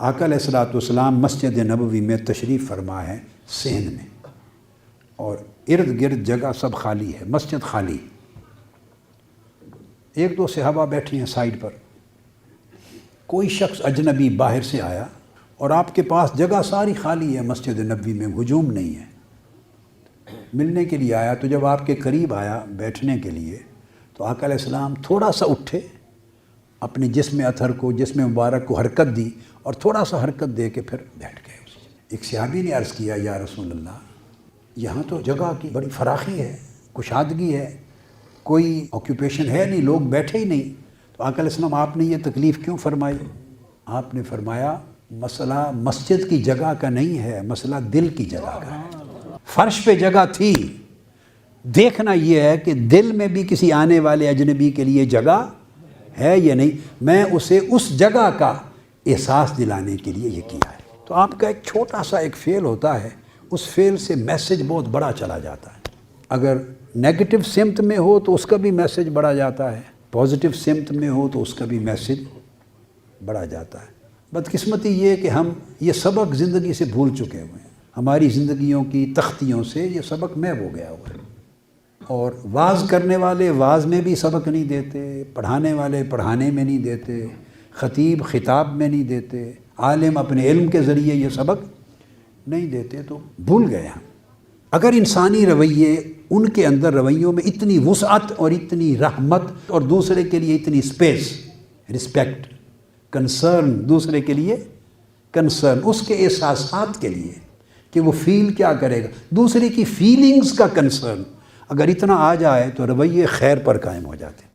आकल सलाम मस्जिद नबवी में तशरीफ़ फरमा है सेन में। और इर्द गिर्द जगह सब खाली है, मस्जिद खाली। एक दो सहाबा बैठे हैं साइड पर। कोई शख्स अजनबी बाहर से आया और आपके पास जगह सारी खाली है, मस्जिद नबी में हजूम नहीं है। मिलने के लिए आया तो जब आपके करीब आया बैठने के लिए तो आकल इस्लाम थोड़ा सा उठे अपने जिसम अथर को जिसम मुबारक को हरकत दी और थोड़ा सा हरकत दे के फिर बैठ गए एक सहाबी ने अर्ज़ किया, या रसूल अल्लाह यहाँ तो जगह की बड़ी फराखी है, कुशादगी है, कोई ऑक्यूपेशन है नहीं, लोग बैठे ही नहीं। तो आकल इस्लाम, आपने ये तकलीफ़ क्यों फरमाई? आपने फरमाया, मसला मस्जिद की जगह का नहीं है, मसला दिल की जगह का है। फर्श पे जगह थी। देखना यह है कि दिल में भी किसी आने वाले अजनबी के लिए जगह है या नहीं, मैं उसे उस जगह का एहसास दिलाने के लिए ये किया है। तो आपका एक छोटा सा एक फेल होता है, उस फेल से मैसेज बहुत बड़ा चला जाता है। अगर नेगेटिव सिम्त में हो तो उसका भी मैसेज बढ़ा जाता है, पॉजिटिव सिम्त में हो तो उसका भी मैसेज बढ़ा जाता है। बदकिस्मती ये कि हम ये सबक ज़िंदगी से भूल चुके हुए हैं। हमारी ज़िंदगियों की तख्तियों से ये सबक मैब हो गया हुआ है। और वाज करने वाले वाज में भी सबक नहीं देते, पढ़ाने वाले पढ़ाने में नहीं देते, ख़तीब ख़िताब में नहीं देते, आलिम अपने इल्म के ज़रिए ये सबक नहीं देते तो भूल गए हम। अगर इंसानी रवैये उनके अंदर रवैयों में इतनी वसअत और इतनी रहमत और दूसरे के लिए इतनी स्पेस, रिस्पेक्ट, कंसर्न दूसरे के लिए, कंसर्न उसके एहसास के लिए कि वो फील क्या करेगा। दूसरे की फीलिंग्स का कंसर्न अगर इतना आ जाए तो रवैये खैर पर कायम हो जाते